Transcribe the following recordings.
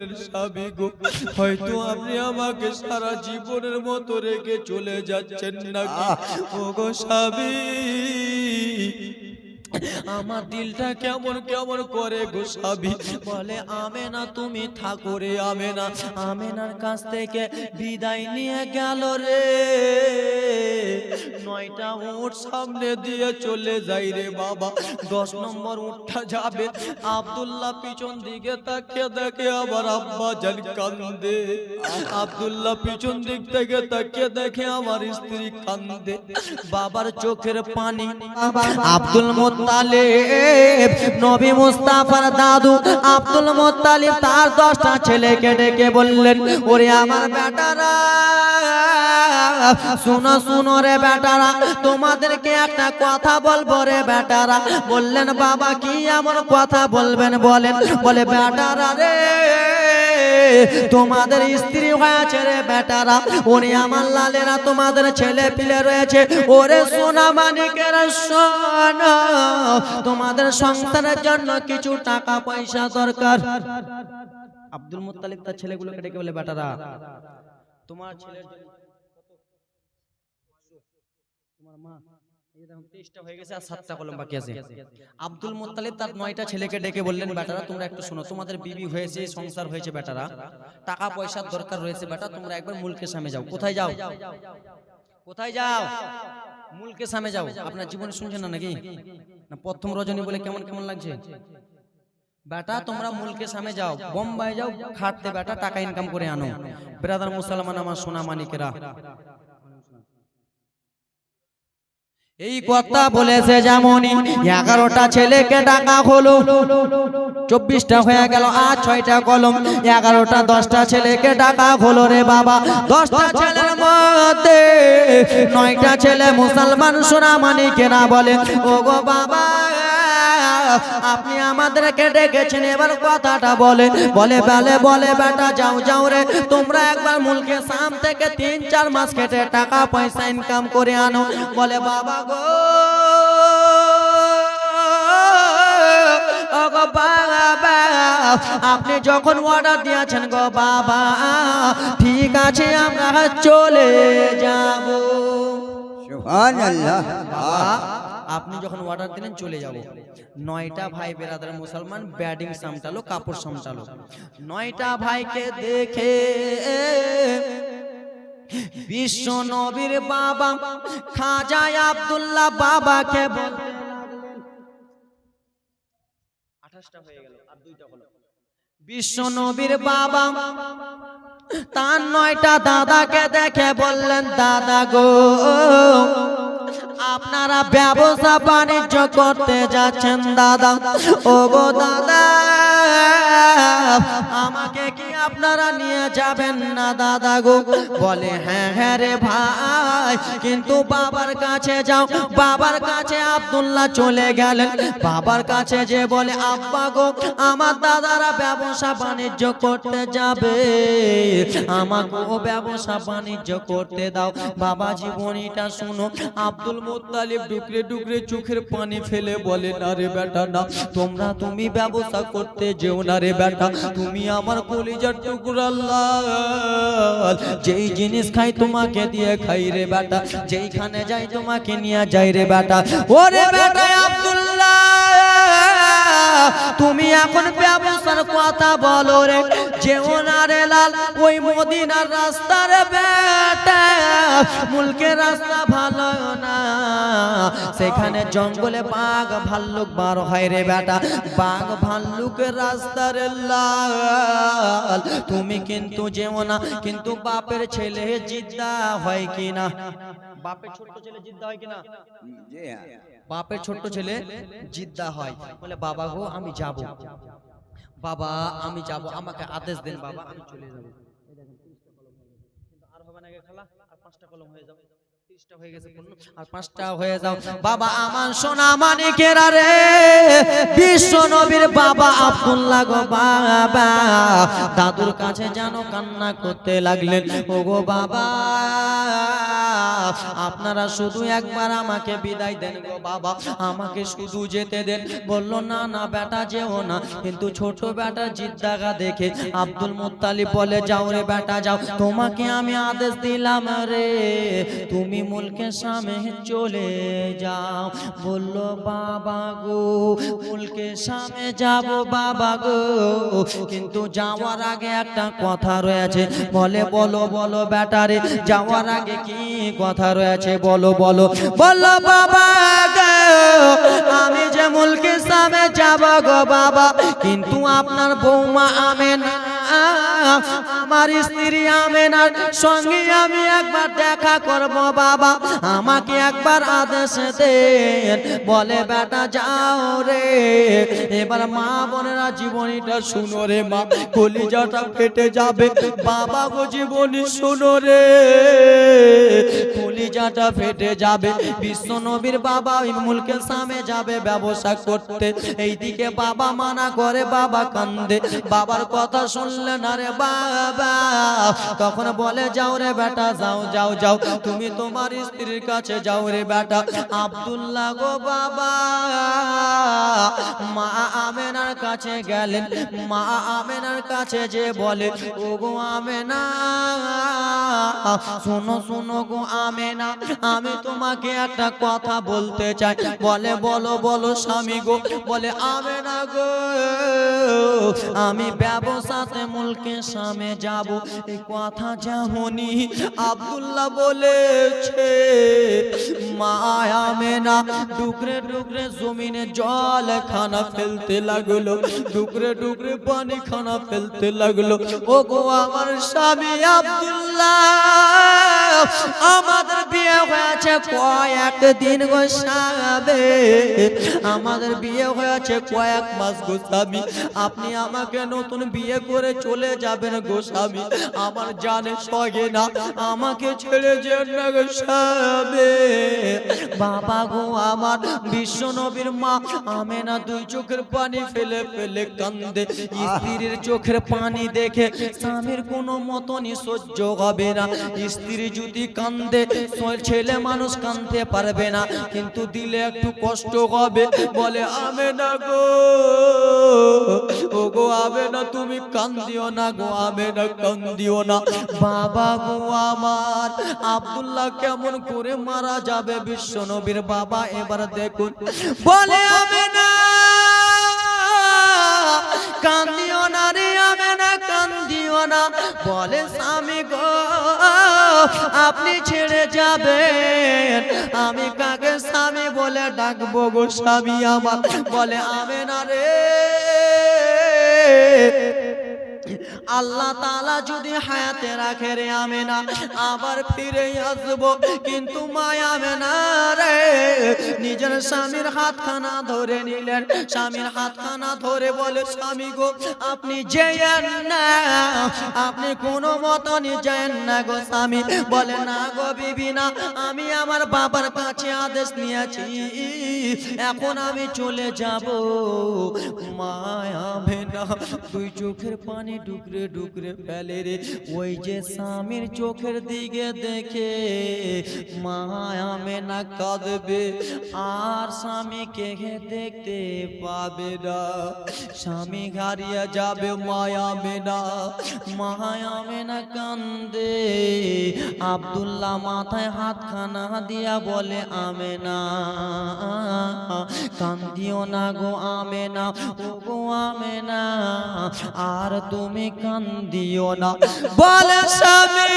স্বামী গো। হয়তো আপনি আমাকে সারা জীবনের মতো রেখে চলে যাচ্ছেন না ও গো স্বামী আমার দিলটা কেমন কেমন করে গো স্বামী বলে আমে না তুমি থাকো আমে না আমেনার কাছ থেকে বিদায় নিয়ে গেল রে। নয়টা উঠ সামনে দিয়ে চলে যাই রে বাবা। দশ নম্বর উঠটা যাবে। আব্দুল্লাহ পিছন দিকে তাকে দেখে আবার আব্বা জান কান্দে। আব্দুল্লাহ পিছন দিক থেকে তাকে দেখে আমার স্ত্রী কান্দে। বাবার চোখের পানি আব্দুল মোত্তালিব, নবী মুস্তাফার দাদু আব্দুল মোত্তালিব তার দশটা ছেলেকে ডেকে বললেন, ওরে আমার বেটারা, শুনো শুনো রে বেটারা, তোমাদেরকে একটা কথা বলব রে বেটারা। বললেন, বাবা, কি এমন কথা বলবেন বলেন? বলে, বেটারা রে তোমাদের স্ত্রী হয়েছে রে বেটারা। ওরে আমার লালেরা তোমাদের ছেলে পিলে রয়েছে। ওরে সোনা মানিকের সোনা তোমাদের সংসারের জন্য কিছু টাকা পয়সা দরকার। আব্দুল মুত্তালিব তার ছেলেগুলোকে ডেকে বলে বেটারা তোমার ছেলের তোমার মা এই যে দেখো, 23টা হয়ে গেছে আর সাতটা কলম বাকি আছে। আব্দুল মুত্তালিব তার নয়টা ছেলেকে ডেকে বললেন বেটারা তোমরা একটু শোনো তোমাদের বিবি হয়েছে সংসার হয়েছে বেটারা। টাকা পয়সার দরকার রয়েছে বেটা তোমরা একবার মুলকে সামনে যাও। কোথায় যাও? কোথায় যাও? মুলকে সামনে যাও। আপনার জীবনে শুনছেন না নাকি? না প্রথম রজনী বলে কেমন কেমন লাগছে? বেটা তোমরা মুলকে সামনে যাও। বোম্বাই যাও খাটতে বেটা টাকা ইনকাম করে আনো। ব্রাদার মুসলমান আমার সোনা মানিকেরা এই কথা বলেছে যেমনই এগারোটা ছেলেকে ডাকা হলো। চব্বিশটা হয়ে গেল, আর ছয়টা কলম। এগারোটা, দশটা ছেলেকে ডাকা হলো রে বাবা। দশটা ছেলের মধ্যে নয়টা ছেলে মুসলমান সোনা মানিকেরা বলে ও গো বাবা আপনি আমাদেরকে ডেকেছেন এবার কথাটা বলে বলে বেলে বলে বেটা যাও যাও রে। তোমরা একবার মুলকে সাম থেকে তিন চার মাস কেটে টাকা পয়সা ইনকাম করে আনো। বলে বাবা গো গো বাবা আপনি যখন অর্ডার দিয়েছেন গো বাবা ঠিক আছে আমরা চলে যাব। সুবহানাল্লাহ। বাবা, আপনি যখন অর্ডার দিলেন, চলে যাব। নয়টা ভাই বেরাদার মুসলমান ব্যাডিং সামটালো, কাপড় সামটালো। নয়টা ভাইকে দেখে বিশ্ব নবীর বাবা খাজা আব্দুল্লাহ বাবাকে বলতে আঠাশটা হয়ে গেল, আর দুইটা হলো। বিশ্ব নবীর বাবা তার নয়টা দাদাকে দেখে বললেন, দাদা গো আপনারা ব্যবসা বাণিজ্য করতে যাচ্ছেন, দাদা। ও গো দাদা, আমাকে কি আপনারা নিয়ে যাবেন না, দাদা গো? বলে হ্যাঁ হ্যাঁ রে ভাই, কিন্তু বাবার কাছে যাও। বাবার কাছে আব্দুল্লাহ চলে গেলেন। বাবার কাছে যে বলে, আব্বা গো, আমার দাদারা ব্যবসা বাণিজ্য করতে যাবে। আমাকেও ব্যবসা বাণিজ্য করতে দাও। বাবা, জীবনীটা শুনো। আব্দুল মুত্তালিব ডুকরে ডুকরে চোখের পানি ফেলে বলে, না রে বেটা, না। তোমরা তুমি ব্যবসা করতে যেও না রে বেটা। তুমি আমার কলিজার টুকরা লাল যেই জিনিস খাই তোমাকে দিয়ে খাই রে বেটা। যেইখানে যাই তোমাকে নিয়ে যাই রে বেটা। ওরে বেটা আব্দুল্লাহ! তুমি এখন ব্যবসার কথা বলো রে। যেও না রে লাল ওই মদিনার রাস্তার বেটা। মুলকের রাস্তা ভালো না। সেখানে জঙ্গলে বাঘ ভাল্লুক বার হয় রে বেটা। বাঘ ভাল্লুকের রাস্তার লাল। তুমি কিন্তু যেও না কিন্তু বাপের ছেলে জিদ্দা হয় কিনা? বাপের ছোট ছেলে জিদ্দা হয় কিনা? জি হ্যাঁ বাপের ছোট্ট ছেলে জিদ্দা হয়। বলে বাবা গো আমি যাব। বাবা আমি যাব। আমাকে আদেশ দেন বাবা আমি চলে যাব। আর হবে না গে আর পাঁচটা কলম হয়ে যাবে। হয়ে গেছে আর পাঁচটা হয়ে যাও। বাবা আমার সোনা মানিকেরা রে বিশ্ব নবীর বাবা আব্দুল্লাহ গো বাবা। দাদুর কাছে যেন কান্না করতে লাগলেন। ও গো বাবা। আপনারা শুধু একবার আমাকে বিদায় দেন গো বাবা। আমাকে শুধু যেতে দেন। বলল, না না, বেটা, যেও না। কিন্তু ছোট বেটা জিদ্দাগা দেখে আব্দুল মুত্তালিব বলে, যাও রে বেটা, যাও। তোমাকে আমি আদেশ দিলাম রে। তুমি মুলকের সামনে চলে যাও। বলল, বাবা গো, মুলকের সামনে যাব, বাবা গো। কিন্তু যাওয়ার আগে একটা কথা রয়েছে। বলে, বলো বলো বেটারে যাওয়ার আগে কি কথা রয়েছে, বলো বলো। বলো, বাবা আমি যে মুলকে সামে যাব গো বাবা, কিন্তু আপনার বৌমা আমেন। আমার স্ত্রী আমেনার সঙ্গে আমি একবার দেখা করব, বাবা। আমাকে একবার আদেশ দেন। বলে, বেটা, যাও রে। এবার মা বোনেরা জীবনীটা শুনো রে, মা। কলিজাটা ফেটে যাবে। বাবা গো, জীবনী শুনো রে। কলিজাটা ফেটে যাবে। বিশ্ব নবীর বাবা ওই মুলকের সামনে যাবে ব্যবসা করতে। এইদিকে বাবা মানা করে, বাবা কান্দে। বাবার কথা শুনলে না বাবা। তখন বলে, যাও রে বেটা, যাও যাও যাও। তুমি তোমার স্ত্রীর কাছে যাও রে বেটা। আব্দুল্লাহ গো বাবা, মা আমেনার কাছে গেলেন। মা আমেনার কাছে যে বলে ও গো আমেনা, শোনো শোনো গো আমেনা, আমি তোমাকে একটা কথা বলতে চাই। বলে, বলো বলো স্বামী গো। বলে, আমেনা গো, আমি ব্যবসাতে মুলকে সামনে যাব। এ কথা যেমনি আবদুল্লাহ বলেছে, মায়া মেনা, ডুকরে ডুকরে জমিনে জল খানা ফেলতে লাগল, ডুকরে ডুকরে পানি খানা ফেলতে লাগল। ও গো আমার স্বামী আব্দুল্লাহ আমাদের বিয়ে হয়েছে কয়েক দিন গো আমাদের বিয়ে হয়েছে কয়েক মাস গো আপনি আমাকে নতুন বিয়ে করে চলে যাবেন গো আমার জানে সগে না, আমাকে ছেড়ে যেন গো স্বামী। বাবা গো আমার, বিশ্ব নবীর মা আমে না দুই চোখের পানি ফেলে ফেলে কান্দে। স্ত্রীর চোখের পানি দেখে স্বামীর কোনো মতনই সহ্য হবে না। স্ত্রী যদি কান্দে ছেলে মানুষ কান্দতে পারবে না। কিন্তু দিলে একটু কষ্ট হবে। বলে আমে না গো ও গো আবে না তুমি কান্দিও না গো আবে না কান্দিও না। বাবা গো আমার, আব্দুল্লাহ কেমন করে মারা যাবে বিশ্ব নবীর বাবা? এবার দেখুন। বলে আবে না কান্দিও না বলে স্বামী গো, আপনি ছেড়ে যাবেন। আমি কাকে স্বামী বলে ডাকবো গো স্বামী আমার? বলে না রে আল্লাহ তাআলা যদি হায়াতে রাখে রে আমেনা, আবার ফিরে আসব। কিন্তু মায় আমেনা রে, নিজের স্বামীর হাতখানা ধরে নিলেন। স্বামীর হাতখানা ধরে বলে, স্বামী গো, আপনি যেয়েন না, আপনি কোনো মতনই যেন না গো স্বামী। বলে, না গো বিবি না, আমি আমার বাবার কাছে আদেশ নিয়েছি। এখন আমি চলে যাব। মায়া না দুই চোখের পানি ডুকরে ডুকরে ফেলে রে। ওই যে স্বামীর চোখের দিকে দেখে মায়া মেনা কাঁদবে। আর স্বামীকে দেখতে পাবে না। স্বামী হারিয়ে যাবে মায়া মেনা। মায়া মেনা কান্দে। আব্দুল্লাহ মাথায় হাতখানা দিয়া বলে, আমেনা, কান্দিও না গো আমেনা। ও গো আমে না আর তুমি কান্দিও না। বলে স্বামী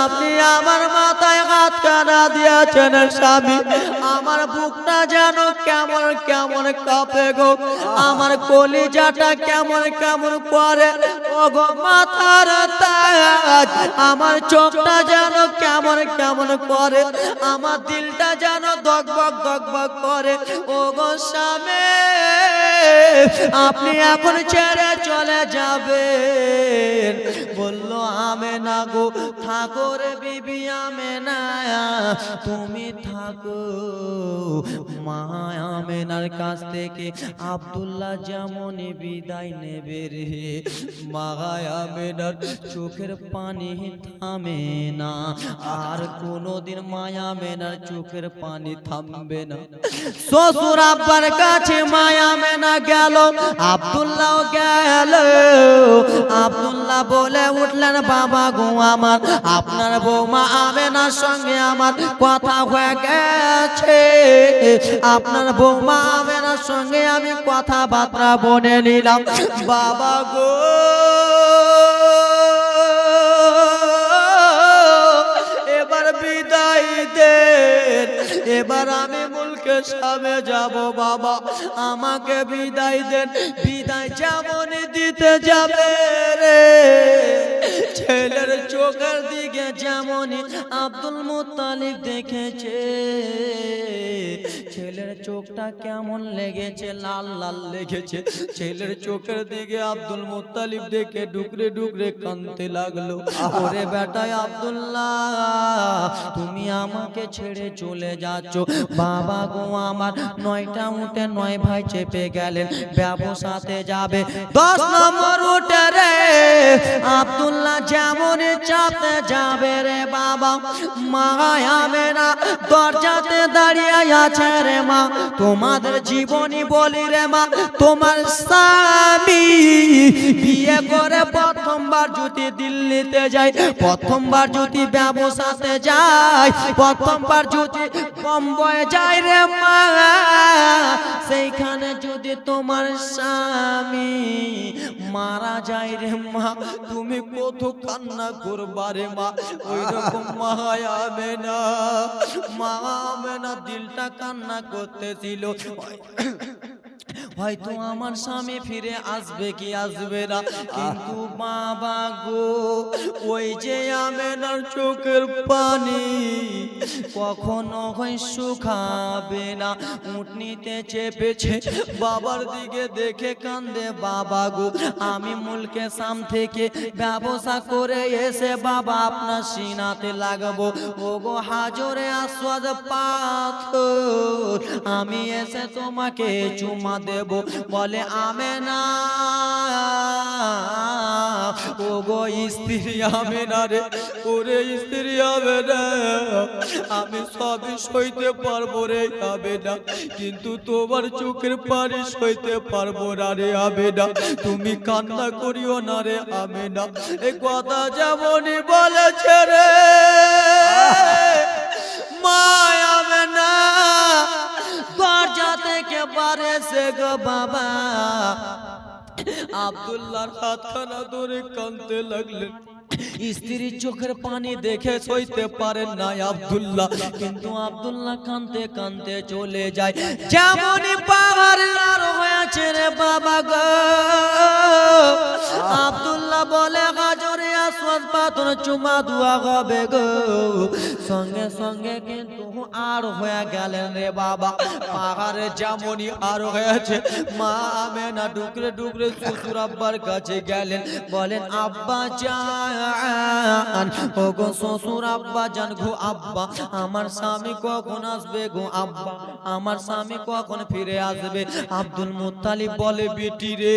আপনি আমার মাথায় হাত কানা দিয়েছেন স্বামী। আমার বুকটা যেন কেমন কেমন কাঁপে গো। আমার কলিজাটা কেমন কেমন করে ও গো মাথার তাজ আমার চোখটা যেন কেমন কেমন করে, আমার দিলটা যেন দগবগ দগবগ করে। ও গো স্বামী, আপনি এখন ছেড়ে চলে যাবে বলল আমে না গো, ঠাকুর বিবি আমে না তুমি থাক। থাকো মায়া মেনার কাছ থেকে আব্দুল্লাহ যেমন বিদায় নেবে রে। মায়া মেনার চোখের পানি থামে না। আর কোনোদিন মায়া মেনার চোখের পানি থামবে না। শ্বশুর আব্বার কাছে মায়া মেনা গেল, আব্দুল্লাহ গেল। আব্দুল্লাহ বলে উঠলেন, বাবা গো আমার, আপনার বৌমা আমেনার সঙ্গে আমার কথা হয়ে গেছে। আপনার বৌমা আমেনার সঙ্গে আমি কথাবার্তা বলে নিলাম। বাবা গো, এবার বিদায় দেন। এবার আমি সামনে যাব বাবা, আমাকে বিদায় দেন। বিদায় যেমন দিতে যাবে রে। ছেলের চোখের দিকে যেমন আব্দুল মোতালিক দেখেছে ছেলের চোখটা কেমন লেগেছে? লাল লাল লেগেছে। ছেলের চোখের দিকে আব্দুল মুতালিব দেখে ডুকরে ডুকরে কানতে লাগল। ওরে বেটায় আব্দুল্লাহ, তুমি আমাকে ছেড়ে চলে যাচ্ছ। বাবা গো, আমার নয়টা উঠে নয় ভাই চেপে গেলেন। ব্যবসাতে যাবে। দশ নম্বর উঠে রে। আব্দুল্লাহ যেমন চাপতে যাবে রে বাবা মায়ামে না দরজাতে দাঁড়িয়ে আছে রে মা, তোমাদের জীবনী বলি রে মা, তোমার স্বামী বিয়ে করে প্রথমবার যদি দিল্লিতে যায়, প্রথমবার যদি ব্যবসাতে যায়, প্রথমবার যদি বম্বয়ে যায় রে মা, সেইখানে যদি তোমার স্বামী মারা যায় রে মা, তুমি কত কান্না করবা রে মা ওই রকম মায়াবে না মায়াবে না দিলটা কান্না করতেছিল হয়তো আমার স্বামী ফিরে আসবে কি আসবে না। কিন্তু বাবা গো, ওই যে আমেনার চোখের পানি কখনো হয় শুকাবে না। উঠনিতে চেপেছে, বাবার দিকে দেখে কান্দে বাবা গো। আমি মুলকে সাম থেকে ব্যবসা করে এসে বাবা আপনার সিনাতে লাগবো। ও গো হাজরে আসওয়াদ পাথর, আমি এসে তোমাকে চুমা দেব। বলে আমে না ও গো স্ত্রী আমি না রে ওরে স্ত্রী হবে না আমি সবই সইতে পারব রে হবে না কিন্তু তোমার চোখের পানি সইতে পারব না রে হবে না তুমি কান্না করিও না রে আমি না এ কথা যেমনই বলেছে রে মায়াবে থেকে পারেছে গো বাবা। আব্দুল্লাহর হাতখানা ধরে কানতে লাগলেন। স্ত্রীর চোখের পানি দেখে সইতে পারেন না আব্দুল্লাহ। কিন্তু আব্দুল্লাহ কানতে কানতে চলে যায়। যেমনই পাহাড় আর হয়েছে রে বাবা গো। আব্দুল্লাহ বলে গাজরে আসওয়াদ পাথর চুমা দুয়া হবে গো। সঙ্গে সঙ্গে কিন্তু আর হয়ে গেলেন রে বাবা। পাহাড়ে যেমনই আর হয়েছে। মা আমে না ডুকরে ডুকরে শ্বশুর আব্বার কাছে গেলেন। বলেন, আব্বা জান ও গো শ্বশুর আব্বা জান গো আব্বা, আমার স্বামী কখন আসবে গো আব্বা? আমার স্বামী কখন ফিরে আসবে? আব্দুল মুত্তালিব বলে, বেটি রে,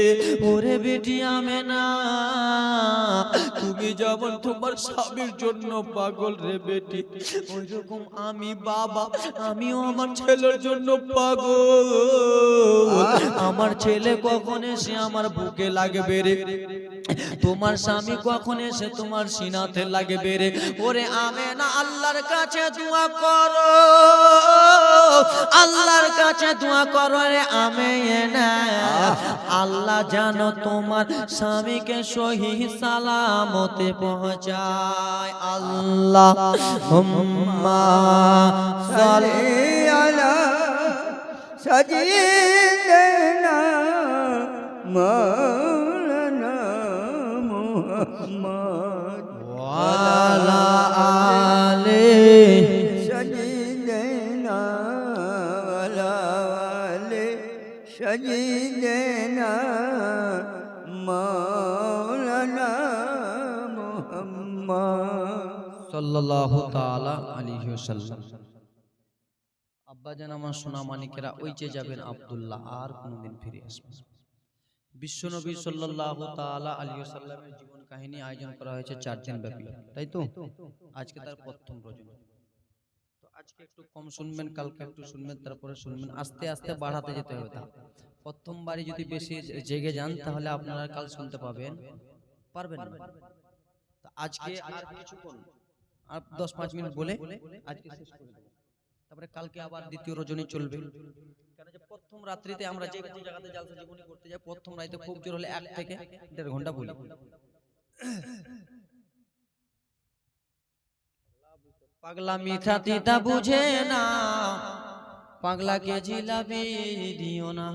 ওরে বেটি আমে না তুমি যেমন তোমার স্বামীর জন্য পাগল রে বেটি ওই রকম আমি বাবা আমিও আমার ছেলের জন্য পাগল। আমার ছেলে কখন এসে আমার বুকে লাগবে রে? তোমার স্বামী কখন এসে তোমার সিনাতে লাগে রে? ওরে আমে না আল্লাহর কাছে দোয়া করো। আল্লাহর কাছে দোয়া করো রে আমে না আল্লাহ জানো তোমার স্বামীকে সহি সালামতে পৌঁছায়। আল্লাহ হুম্মা সালি মা মোহাম্মদ। ওয়ালা আলে সাজিদেনা ওয়ালা আলে সাজিদেনা মাওলানা মোহাম্মদ। সাল্লাল্লাহু তাআলা আলাইহি ওয়াসাল্লাম। আব্বাজান আমার সোনা মানিকেরা ওই যে যাবেন আবদুল্লাহ আর কোনোদিন ফিরে আসবেন বিশ্বনবী সাল্লাহ তালা আলী কাহিনী আয়োজন করা হয়েছে চার দিন ব্যাপী। তাই তো? আজকে তার প্রথম রজনী। তো আজকে একটু কম শুনবেন কালকে একটু শুনবেন তারপরে শুনবেন। আস্তে আস্তে বাড়াতে যেতে হবে তা প্রথমবারই যদি বেশি জেগে যান তাহলে আপনারা কাল শুনতে পাবেন। পারবেন। না তা আজকে আর কিছুক্ষণ আর দশ পাঁচ মিনিট বলে আজকে শেষ করে দেবো। তারপরে কালকে আবার দ্বিতীয় রজনী চলবে। কেন যে প্রথম রাত্রিতে আমরা যে জায়গাতে জালসা জীবনী করতে যাই প্রথম রাইতে খুব জোর হলে এক থেকে দেড় ঘণ্টা বলি পাগলা মিঠা তিতা বুঝে না। পাগলাকে জিলাপি দিও না।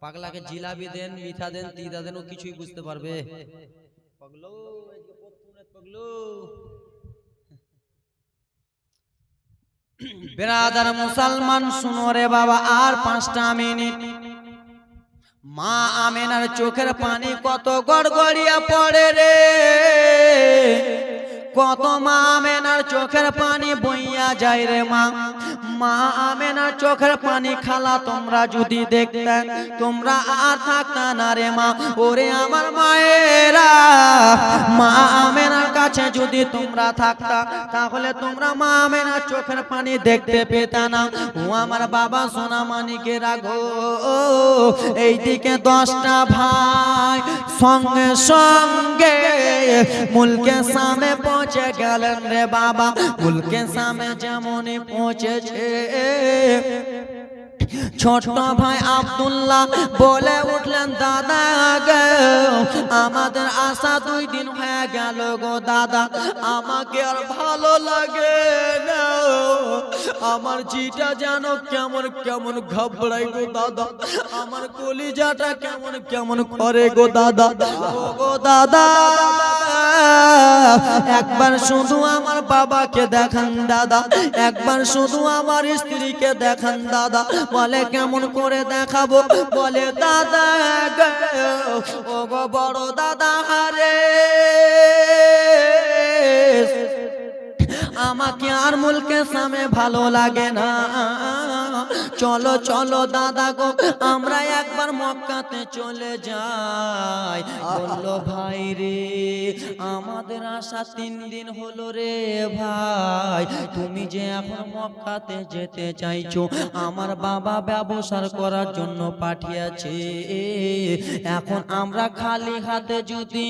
পাগলাকে জিলাপি দেন মিঠা দেন তিতা দেন ও কিছুই বুঝতে পারবে। পাগলো পাগলো। বেরাদার মুসলমান শুনো রে বাবা আর পাঁচটা মিনিট। মা আমেনার চোখের পানি কত গড়গড়িয়া পড়ে রে। কত মা আমেনার চোখের পানি বইয়া যায় রে মা। মা আমেনার চোখের পানি খালা, তোমরা যদি দেখতে, তোমরা আর থাকতা না রে মা। ওরে আমার মায়েরা, মা আমেনার কাছে যদি তোমরা থাকতা, তাহলে তোমরা মা আমেনার চোখের পানি দেখতে পেতা না। ও আমার বাবা সোনা মানিকে রাখো এইদিকে দশটা ভাই সঙ্গে সঙ্গে মুলকে সামনে পৌঁছে গেলেন রে বাবা। মুলকে সামনে যেমনই পৌঁছেছে ছোট ভাই আব্দুল্লাহ বলে উঠলেন, দাদা আমাদের আশা দুই দিন হয়ে গেল গো দাদা। আমাকে আর ভালো লাগে না। আমার জিটা যেন কেমন কেমন ঘবড়াই গো দাদা। আমার কলিজাটা কেমন কেমন করে গো দাদা। গো দাদা একবার শুধু আমার বাবাকে দেখান, দাদা। একবার শুধু আমার স্ত্রীকে দেখান, দাদা। বলে, কেমন করে দেখাবো? বলে, দাদা ও গো বড় দাদা হারে। আমাকে আর মুলকে সামনে ভালো লাগে না। চলো চলো, দাদা গো, আমরা একবার মক্কাতে চলে যাই। বলল, ভাই রে, আমাদের আশা তিন দিন হলো রে ভাই। তুমি যে এখন মক্কাতে যেতে চাইছো, আমার বাবা ব্যবসার করার জন্য পাঠিয়েছে। এখন আমরা খালি হাতে যদি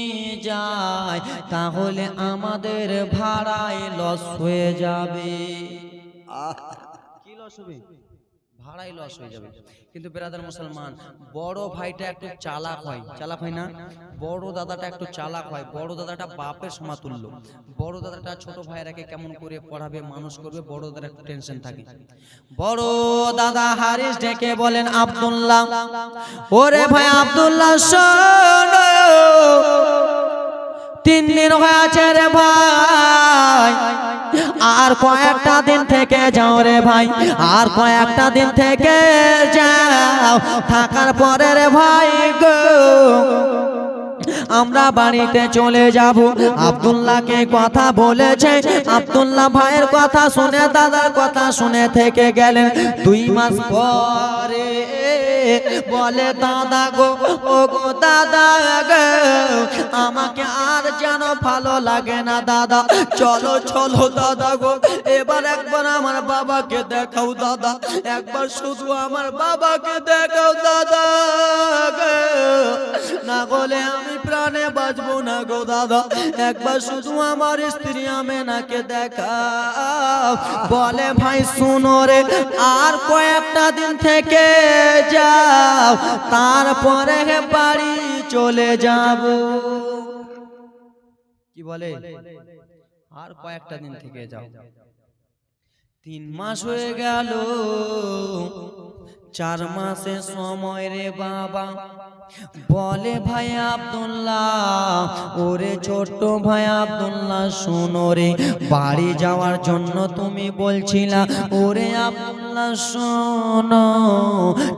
যাই, তাহলে আমাদের ভাড়ায় লস হয়ে যাবে। কি লস হবে? ভাড়াই লস হয়ে যাবে। কিন্তু বেরাদার মুসলমান, বড় ভাইটা একটু চালাক হয়। চালাক হয় না? বড় দাদাটা একটু চালাক হয়। বড় দাদাটা বাপের সমাতুল্য। বড় দাদাটা ছোট ভাইরাকে কেমন করে পড়াবে, মানুষ করবে, বড় দাদার একটু টেনশন থাকে। বড় দাদা হারিস ডেকে বলেন, আব্দুল্লাহ। ওরে ভাই, আব্দুল্লাহ তিন দিন হয়েছে রে ভাই। আর কয়েকটা দিন থেকে যাও রে ভাই, আর কয়েকটা দিন থেকে যাও। থাকার পরে রে ভাই গো, আমরা বাড়িতে চলে যাব। আব্দুল্লাহকে কথা বলেছে, আব্দুল্লাহ ভাইয়ের কথা শুনে, দাদার কথা শুনে থেকে গেলেন। দুই মাস পরে বলে, দাদা গো, ও গো দাদা গো, আমাকে আর যেন ভালো লাগে না, দাদা। চলো চলো, দাদা গো, এবার একবার আমার বাবাকে দেখাও দাদা। একবার শুধু আমার বাবাকে দেখাও দাদা না বলে আমি প্রাণে বাঁচবো না গো দাদা। একবার শুধু আমার স্ত্রী আমেনাকে দেখা বলে ভাই শুনো রে আর কয়েকটা দিন থেকে যাও। তারপরে বাড়ি চলে যাব। কি বলে? আর কয়েকটা দিন থেকে যাও। তিন মাস হয়ে গেল। চার মাসে সময় রে বাবা। বলে ভাই আব্দুল্লাহ, ওরে ছোট্ট ভাই আব্দুল্লাহ, শোনো রে, বাড়ি যাওয়ার জন্য তুমি বলছিলা, ওরে আব্দুল্লাহ, শোনো।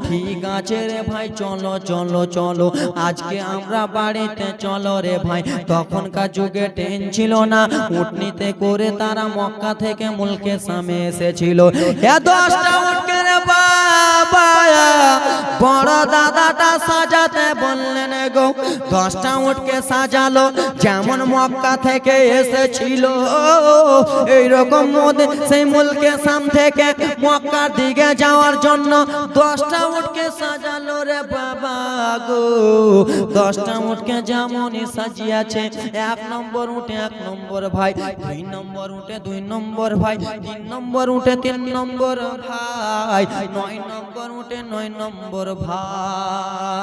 ঠিক আছে রে ভাই, চলো চলো চলো, আজকে আমরা বাড়িতে চলো রে ভাই। তখনকার যুগে ট্রেন ছিল না, উটনিতে করে তারা মক্কা থেকে মুলকে সামে এসেছিল। এ দশটা উটকে রে বাবা বড় দাদাটা সাজাতে বললেন, গো, দশটা উটকে সাজালো, যেমন মক্কা থেকে এসেছিল। এইরকম সেই মুলকে সাম থেকে মক্কার দিকে যাওয়ার জন্য দশটা উটকে সাজালো রে বাবা গো। দশটা উটকে যেমনই সাজিয়েছে, এক নম্বর উঠে এক নম্বর ভাই, দুই নম্বর উঠে দুই নম্বর ভাই, তিন নম্বর উঠে তিন নম্বর ভাই, নয় নম্বর উঠে নয় নম্বর ভাই।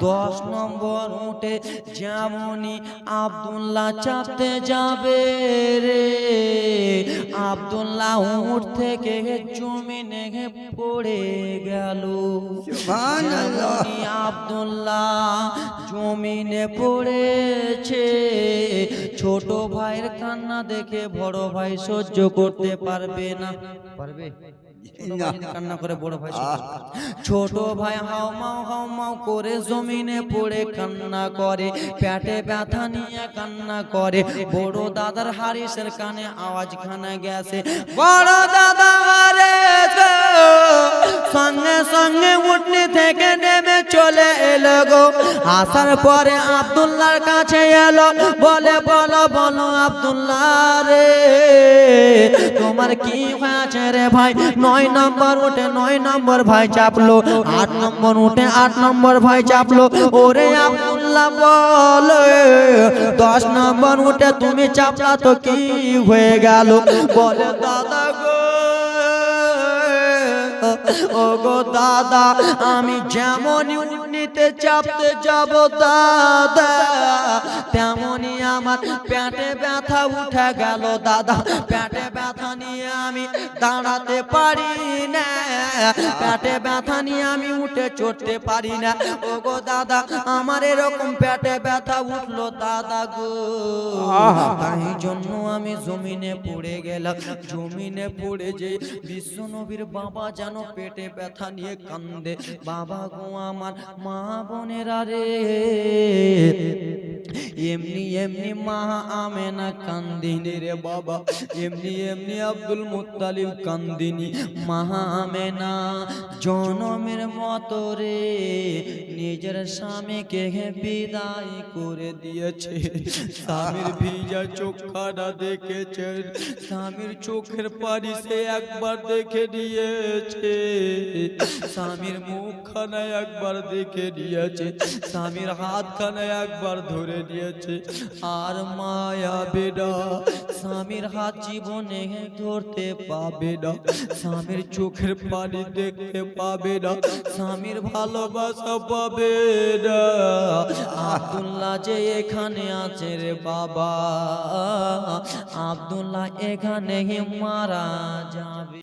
দশ নম্বর উঠে যেমনই আব্দুল্লাহ চাপতে যাবে রে। আবদুল্লাহ উঠ থেকে জমিনে পড়ে গেল। আব্দুল্লাহ জমিনে পড়েছে ছোট ভাইয়ের কান্না দেখে বড় ভাই সহ্য করতে পারবে না। পারবে? কান্না করে বড় ভাই। ছোট ভাই হাউমাউ হাউমাউ করে জমিনে পড়ে কান্না করে পেটে ব্যথা নিয়ে কান্না করে বড় দাদার হারিসের কানে আওয়াজ খানা গেছে বড় দাদা রে গো। সঙ্গে সঙ্গে উঠনি থেকে নেমে চলে এলো গো আসার পরে আব্দুল্লাহর কাছে এলো বলে বলো বলো আব্দুল্লাহ রে তোমার ভাই। নয় নম্বর উঠে, নয় নম্বর ভাই চাপলো। আট নম্বর উঠে, আট নম্বর ভাই চাপলো। ওরে দশ নম্বর উঠে তুমি চাপলা তো কি হয়ে গেল? বলে, দাদা গো ও গো দাদা আমি যেমন নিতে চাপতে যাব দাদা তেমনই আমার পেটে ব্যথা উঠে গেল দাদা। পেটে ব্যথা নিয়ে আমি দাঁড়াতে পারি না পেটে ব্যথা নিয়ে আমি উঠে চড়তে পারি না। ও গো দাদা আমার এরকম পেটে ব্যথা উঠল দাদা গো। তাই জন্য আমি জমিনে পড়ে গেলাম। জমিনে পড়ে যে বিশ্ব নবীর বাবা যেন পেটে ব্যথা নিয়ে কান্দে। বাবা গো আমার মা বোনেরা রে। এমনি এমনি মা আমেনা কান্দিনি রে বাবা। এমনি এমনি আব্দুল মুত্তালিব কান্দিনি। মা আমেনা জনমের মতো রে। নিজের স্বামীকে বিদায় করে দিয়েছে। স্বামীর ভিজা চোখখানা দেখেছেন। স্বামীর চোখের পানি সে একবার দেখে নিয়েছে। স্বামীর মুখখানা একবার দেখে নিয়েছে, স্বামীর হাতখানা একবার ধরে নিয়েছে। আর মায়া বেডা, স্বামীর হাত জীবনে ধরতে পাবে না, স্বামীর চোখের পানি দেখতে পাবে না, স্বামীর ভালোবাসা পাবে না। আব্দুল্লাহ যে এখানে আছে রে বাবা, আব্দুল্লাহ এখানে মারা যাবে।